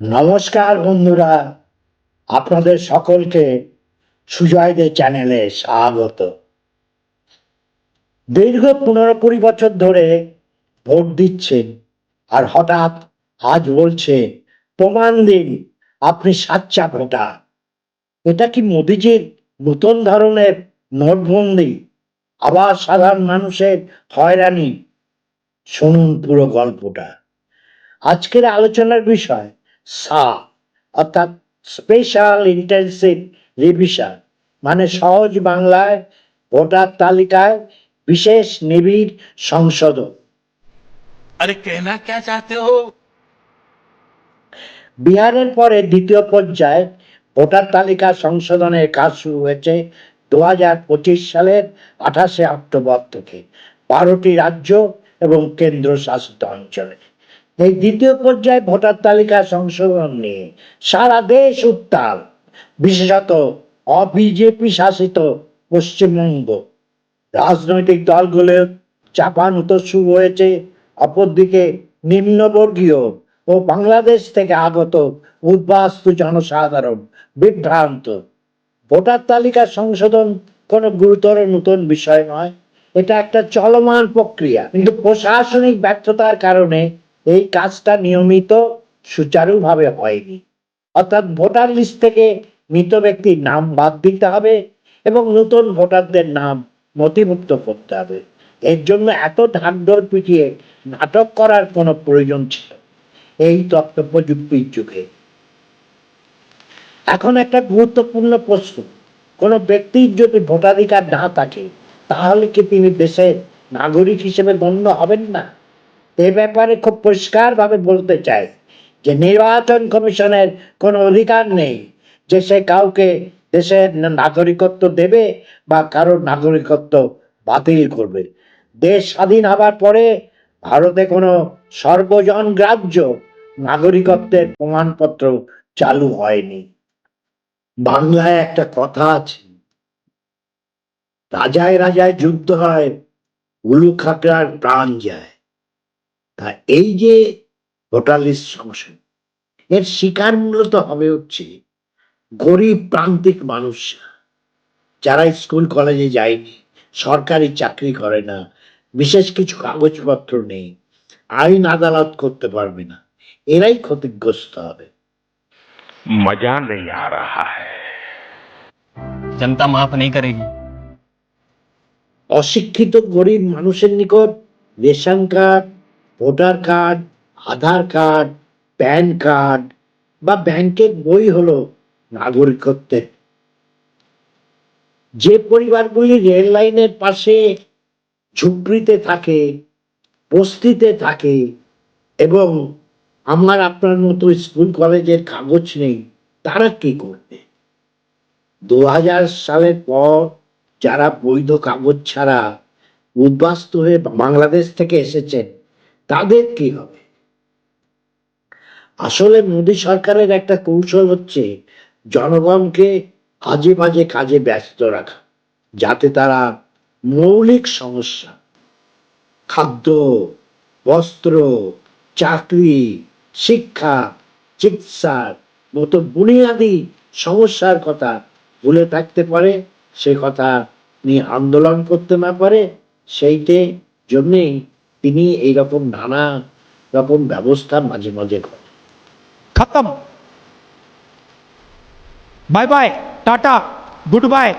নমস্কার বন্ধুরা, আপনাদের সকলকে সুজয়দের চ্যানেলে স্বাগত। দীর্ঘ পনেরো কুড়ি বছর ধরে ভোট দিচ্ছেন আর হঠাৎ আজ বলছে, প্রমাণ দিন, আপনি সাচ্চা ভোটার। এটা কি মোদিজির নতুন ধরনের নোটবন্দি? আবার সাধারণ মানুষের হয়রানি? শুনুন পুরো গল্পটা। আজকের আলোচনার বিষয় সা অর্থাৎ স্পেশাল ইন্টেন্সিভ রিভিশন মানে সহজ বাংলায় ভোটার তালিকায় বিশেষ নিবিড় সংশোধন। আরে কেনা কে চাতে হো? বিহারের পরে দ্বিতীয় পর্যায়ে ভোটার তালিকা সংশোধনের কাজ শুরু হয়েছে দু হাজার পঁচিশ সালের আঠাশে অক্টোবর থেকে। বারোটি রাজ্য এবং কেন্দ্রশাসিত অঞ্চলে। এই দ্বিতীয় পর্যায়ে ভোটার তালিকা সংশোধন নিয়ে সারা দেশ উত্তাল, বিশেষত অবিজেপি শাসিত পশ্চিমবঙ্গ। রাজনৈতিক দলগুলো চাপান চাপানুতো শুরু হয়েছে, অপরদিকে নিম্নবর্গীয় ও বাংলাদেশ থেকে আগত উদ্বাস্তু জনসাধারণ বিভ্রান্ত। ভোটার তালিকা সংশোধন কোনো গুরুতর নতুন বিষয় নয়, এটা একটা চলমান প্রক্রিয়া। কিন্তু প্রশাসনিক ব্যর্থতার কারণে এই কাজটা নিয়মিত সুচারুভাবে হয়নি। অর্থাৎ ভোটার লিস্ট থেকে মৃত ব্যক্তির নাম বাদ দিতে হবে এবং নতুন ভোটারদের নাম নথিভুক্ত করতে হবে। এর জন্য এত ঢাকঢোল পিটিয়ে নাটক করার কোনো প্রয়োজন ছিল এই তথ্য প্রযুক্তির যুগে। এখন একটা গুরুত্বপূর্ণ প্রশ্ন, কোনো ব্যক্তির যদি ভোটাধিকার না থাকে, তাহলে কি তিনি দেশের নাগরিক হিসেবে গণ্য হবেন না? এ ব্যাপারে খুব পরিষ্কারভাবে বলতে চাই যে নির্বাচন কমিশনের কোনো অধিকার নেই যে সে কাউকে দেশের নাগরিকত্ব দেবে বা কারোর নাগরিকত্ব বাতিল করবে। দেশ স্বাধীন হবার পরে ভারতে কোনো সর্বজন গ্রাহ্য নাগরিকত্বের প্রমাণপত্র চালু হয়নি। বাংলায় একটা কথা আছে, রাজায় রাজায় যুদ্ধ হয়, উলু খাকড়ার প্রাণ যায়। তা এই যে ভোটার লিস্ট সমস্যা এর শিকার মূলত হবে হচ্ছে গরিব প্রান্তিক মানুষ যারা স্কুল কলেজে যায়নি সরকারি চাকরি করে না বিশেষ কিছু কাগজপত্র নেই আইন আদালত করতে পারবে না এরাই ক্ষতিগ্রস্ত হবে। মজা নেই আ রাহা জনতা মাফ নেই করেগি অশিক্ষিত গরিব মানুষের নিকট ration card voter card, Aadhaar card, PAN card বা ব্যাংকের বই হলো নাগরিকত্বের। যে পরিবারগুলি রেল লাইনের পাশে ঝুপড়িতে থাকে, বস্তিতে থাকে এবং আমার আপনার মতো স্কুল কলেজের কাগজ নেই, তারা কি করবে? দু হাজার সালের পর যারা বৈধ কাগজ ছাড়া উদ্বাস্ত হয়ে বাংলাদেশ থেকে এসেছেন তাদের কি হবে? আসলে মোদী সরকারের একটা কৌশল হচ্ছে জনগণকে আজে বাজে কাজে ব্যস্ত রাখা, যাতে তারা মৌলিক সমস্যা, খাদ্য, বস্ত্র, চাকরি, শিক্ষা, চিকিৎসার মতো বুনিয়াদী সমস্যার কথা ভুলে থাকতে পারে, সে কথা নিয়ে আন্দোলন করতে না পারে, সেইটে জন্যেই তিনি এইরকম নানা রকম ব্যবস্থা মাঝে মাঝে করেন खत्म bye bye tata goodbye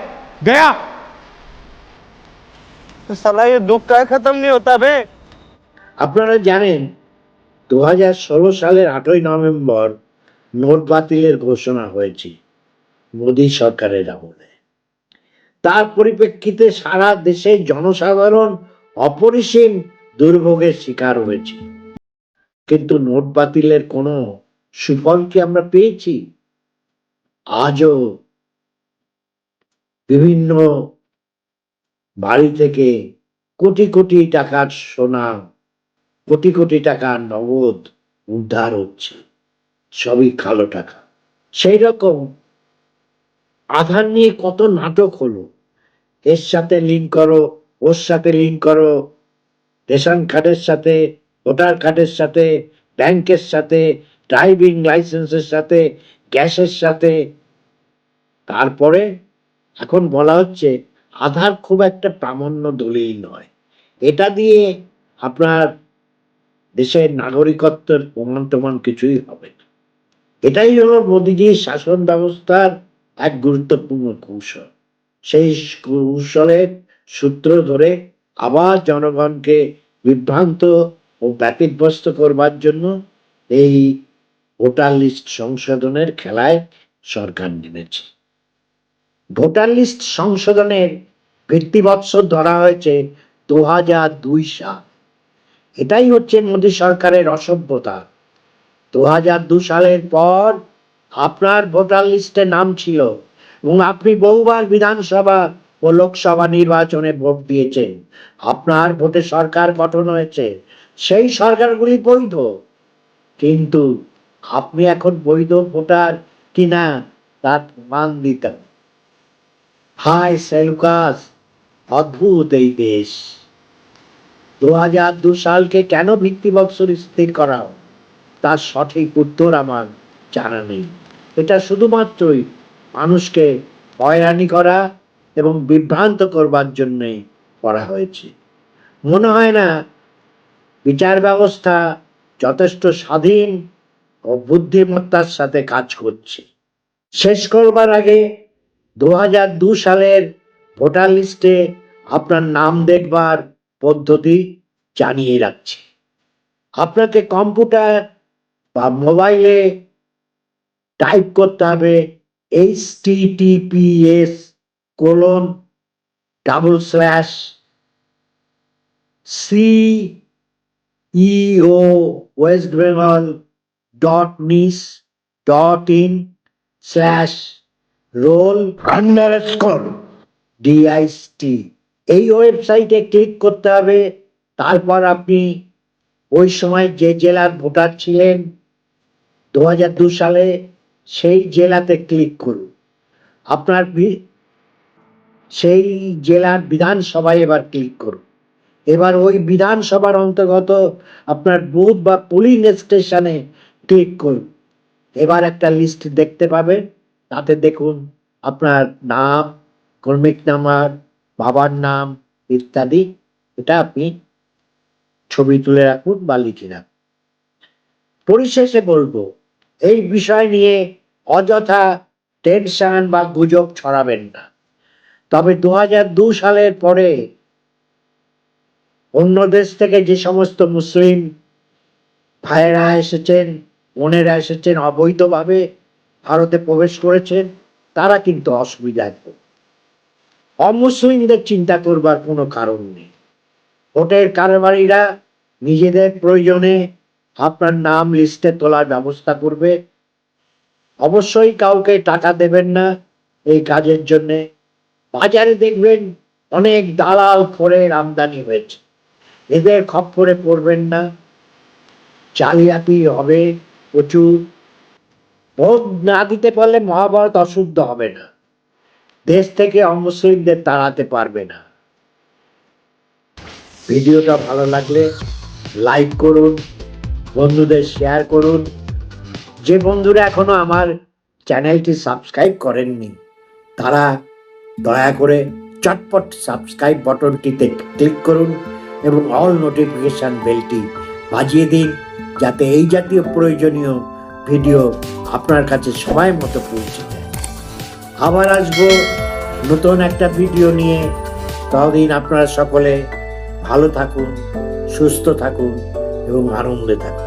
गया साला ये दुख का खत्म नहीं होता बे আপনারা জানেন দু হাজার ষোলো সালের আটই নভেম্বর নোট বাতিলের ঘোষণা হয়েছে মোদী সরকারের আমলে তার পরিপ্রেক্ষিতে সারা দেশের জনসাধারণ অপরিসীম দুর্ভোগের শিকার হয়েছে। কিন্তু নোট বাতিলের কোনো সুফল কি আমরা পেয়েছি? আজও বিভিন্ন বাড়ি থেকে কোটি কোটি টাকার সোনা, কোটি কোটি টাকার নগদ উদ্ধার হচ্ছে। সবই কালো টাকা। সেই রকম আধার নিয়ে কত নাটক হলো। এর সাথে লিঙ্ক করো, ওর সাথে লিঙ্ক করো রেশন কার্ডের সাথে, ভোটার কার্ডের সাথে, ব্যাংকের সাথে, ড্রাইভিং লাইসেন্সের সাথে, গ্যাসের সাথে। তারপরে এখন বলা হচ্ছে আধার খুব একটা প্রামাণ্য দলিল নয়। এটা দিয়ে আপনার দেশের নাগরিকত্বের প্রমাণ টমান কিছুই হবে এটাই হলো মোদিজির শাসন ব্যবস্থার এক গুরুত্বপূর্ণ কৌশল। সেই কৌশলের সূত্র ধরে আবার জনগণকে বিভ্রান্ত ও ব্যতিব্যস্ত করবার জন্য এই ভোটার লিস্ট সংশোধনের খেলায় সরকার নেমেছে। ভোটার লিস্ট সংশোধনের ভিত্তিবৎসর ধরা হয়েছে দু হাজার দুই সাল। এটাই হচ্ছে মোদী সরকারের অসভ্যতা। দু হাজার দু সালের পর আপনার ভোটার লিস্টে নাম ছিল এবং আপনি বহুবার বিধানসভা ও লোকসভা নির্বাচনে ভোট দিয়েছে। আপনার ভোটে সরকার গঠন হয়েছে। সেই সরকারগুলি বৈধ। কিন্তু আপনি এখন বৈধ ভোটার কিনা তার মান দিতেন হাই সেলুকাস, অদ্ভুত এই দেশ। দু হাজার দু সালকে কেন ভিত্তিবৎসর স্থির করা তার সঠিক উত্তর আমার জানা নেই। এটা শুধুমাত্রই মানুষকে হয়রানি করা এবং বিভ্রান্ত করবার জন্যে করা হয়েছে। মনে হয় না, বিচার ব্যবস্থা যথেষ্ট স্বাধীন ও বুদ্ধিমত্তার সাথে কাজ করছে। শেষ করবার আগে দু হাজার দু সালের ভোটার লিস্টে আপনার নাম দেখবার পদ্ধতি জানিয়ে রাখছি। আপনাকে কম্পিউটার বা মোবাইলে টাইপ করতে হবে H TTPS colon double slash C EO West Bengal dot NIC dot in slash roll underscore DIST এই ওয়েবসাইটে ক্লিক করতে হবে, তারপর আপনি ওই সময় যে জেলার ভোটার ছিলেন দু সালে, সেই জেলাতে ক্লিক করুন। আপনার সেই জেলার বিধানসভায় এবার ক্লিক করুন। এবার ওই বিধানসভার অন্তর্গত আপনার বুথ বা পোলিং স্টেশনে ক্লিক করুন। এবার একটা লিস্ট দেখতে পাবেন। তাতে দেখুন আপনার নাম, কর্মিক নাম্বার, বাবার নাম ইত্যাদি। এটা আপনি ছবি তুলে রাখুন বা লিখে রাখুন। পরিশেষে বলব, এই বিষয় নিয়ে অযথা টেনশন বা গুজব ছড়াবেন না। তবে দু সালের পরে অন্য দেশ থেকে যে সমস্ত মুসলিম ভাইয়েরা এসেছেন, বোনেরা এসেছেন, অবৈধভাবে ভারতে প্রবেশ করেছেন, তারা কিন্তু অসুবিধায় অমুসলিমদের চিন্তা করবার কোনো কারণ নেই। ভোটের কারবারিরা নিজেদের প্রয়োজনে আপনার নাম লিস্টে তোলার ব্যবস্থা করবে। অবশ্যই কাউকে টাকা দেবেন না এই কাজের জন্য। বাজারে দেখবেন অনেক দালাল ফোরের আমদানি হয়েছে। এদের খপ্পরে পড়বেন না। জালিয়াতি হবে প্রচুর। ভোট না দিতে পারলে মহাভারত অশুদ্ধ হবে না। দেশ থেকে অমুসলিমদের তাড়াতে পারবে না। ভিডিওটা ভালো লাগলে লাইক করুন, বন্ধুদের শেয়ার করুন। যে বন্ধুরা এখনও আমার চ্যানেলটি সাবস্ক্রাইব করেননি, তারা দয়া করে চটপট সাবস্ক্রাইব বাটনটিতে ক্লিক করুন এবং অল নোটিফিকেশান বেলটি বাজিয়ে দিন যাতে এই জাতীয় প্রয়োজনীয় ভিডিও আপনার কাছে সময় মতো পৌঁছে যায়। আবার আসব নতুন একটা ভিডিও নিয়ে। ততদিন আপনারা সকলে ভালো থাকুন, সুস্থ থাকুন এবং আনন্দে থাকুন।